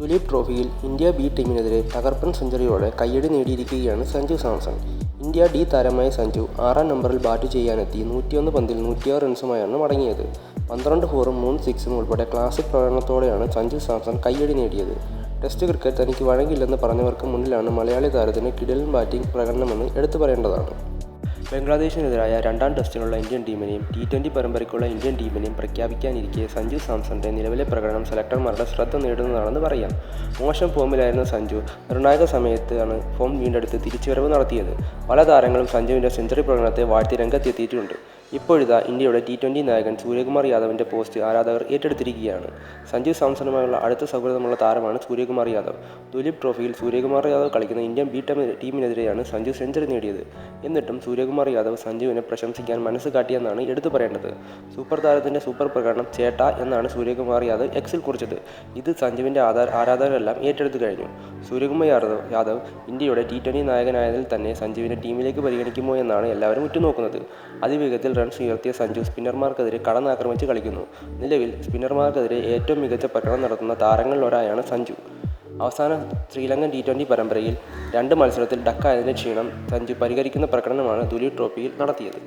ദുലീപ് ട്രോഫിയിൽ India B ടീമിനെതിരെ തകർപ്പൻ സെഞ്ചുറിയോടെ കയ്യടി നേടിയിരിക്കുകയാണ് സഞ്ജു സാംസൺ. ഇന്ത്യ ഡി താരമായ സഞ്ജു ആറാം നമ്പറിൽ ബാറ്റ് ചെയ്യാനെത്തി നൂറ്റിയൊന്ന് പന്തിൽ നൂറ്റിയാറ് റൺസുമായാണ് മടങ്ങിയത്. പന്ത്രണ്ട് ഫോറും മൂന്ന് സിക്സും ഉൾപ്പെടെ ക്ലാസിക് പ്രകടനത്തോടെയാണ് സഞ്ജു സാംസൺ കയ്യടി നേടിയത്. ടെസ്റ്റ് ക്രിക്കറ്റ് തനിക്ക് വഴങ്ങില്ലെന്ന് പറഞ്ഞവർക്ക് മുന്നിലാണ് മലയാളി താരത്തിന് കിടലൻ ബാറ്റിംഗ് പ്രകടനമെന്ന് എടുത്തു പറയേണ്ടതാണ്. ബംഗ്ലാദേശിനെതിരായ രണ്ടാം ടെസ്റ്റിനുള്ള ഇന്ത്യൻ ടീമിനെയും ടി ട്വന്റി പരമ്പരയ്ക്കുള്ള ഇന്ത്യൻ ടീമിനെയും പ്രഖ്യാപിക്കാനിരിക്കെ സഞ്ജു സാംസന്റെ നിലവിലെ പ്രകടനം സെലക്ടർമാരുടെ ശ്രദ്ധ നേടുന്നതാണെന്ന് പറയാം. മോശം ഫോമിലായിരുന്ന സഞ്ജു നിർണായക സമയത്താണ് ഫോം വീണ്ടെടുത്ത് തിരിച്ചുവരവ് നടത്തിയത്. പല താരങ്ങളും സഞ്ജുവിന്റെ സെഞ്ചുറി പ്രകടനത്തെ വാഴ്ത്തി രംഗത്തെത്തിയിട്ടുണ്ട്. ഇപ്പോഴിതാ ഇന്ത്യയുടെ ടി ട്വന്റി നായകൻ സൂര്യകുമാർ യാദവിന്റെ പോസ്റ്റ് ആരാധകർ ഏറ്റെടുത്തിരിക്കുകയാണ്. സഞ്ജു സാംസണുമായുള്ള അടുത്ത സൗഹൃദമുള്ള താരമാണ് സൂര്യകുമാർ യാദവ്. ദുലീപ് ട്രോഫിയിൽ സൂര്യകുമാർ യാദവ് കളിക്കുന്ന ഇന്ത്യൻ ബി ടീമിനെതിരെയാണ് സഞ്ജു സെഞ്ചുറി നേടിയത്. എന്നിട്ടും സൂര്യകുമാർ യാദവ് സഞ്ജുവിനെ പ്രശംസിക്കാൻ മനസ്സ് കാട്ടിയെന്നാണ് എടുത്തു പറയേണ്ടത്. സൂപ്പർ താരത്തിന്റെ സൂപ്പർ പ്രകടനം ചേട്ട എന്നാണ് സൂര്യകുമാർ യാദവ് എക്സിൽ കുറിച്ചത്. ഇത് സഞ്ജുവിന്റെ ആധാർ ആരാധകരെല്ലാം ഏറ്റെടുത്തു കഴിഞ്ഞു. സൂര്യകുമാർ യാദവ് യാദവ് ഇന്ത്യയുടെ ടി ട്വന്റി നായകനായതിൽ തന്നെ സഞ്ജുവിനെ ടീമിലേക്ക് പരിഗണിക്കുമോ എന്നാണ് എല്ലാവരും ഉറ്റുനോക്കുന്നത്. അതിവേഗത്തിൽ റൺസ് ഉയർത്തിയ സഞ്ജു സ്പിന്നർമാർക്കെതിരെ കടന്നാക്രമിച്ച് കളിക്കുന്നു. നിലവിൽ സ്പിന്നർമാർക്കെതിരെ ഏറ്റവും മികച്ച പ്രകടനം നടത്തുന്ന താരങ്ങളിൽ ഒരാളാണ് സഞ്ജു. അവസാന ശ്രീലങ്കൻ ടി ട്വന്റി പരമ്പരയിൽ രണ്ട് മത്സരത്തിൽ ഡക്കായതിന്റെ ക്ഷീണം സഞ്ജു പരിഹരിക്കുന്ന പ്രകടനമാണ് ദുലീപ് ട്രോഫിയിൽ നടത്തിയത്.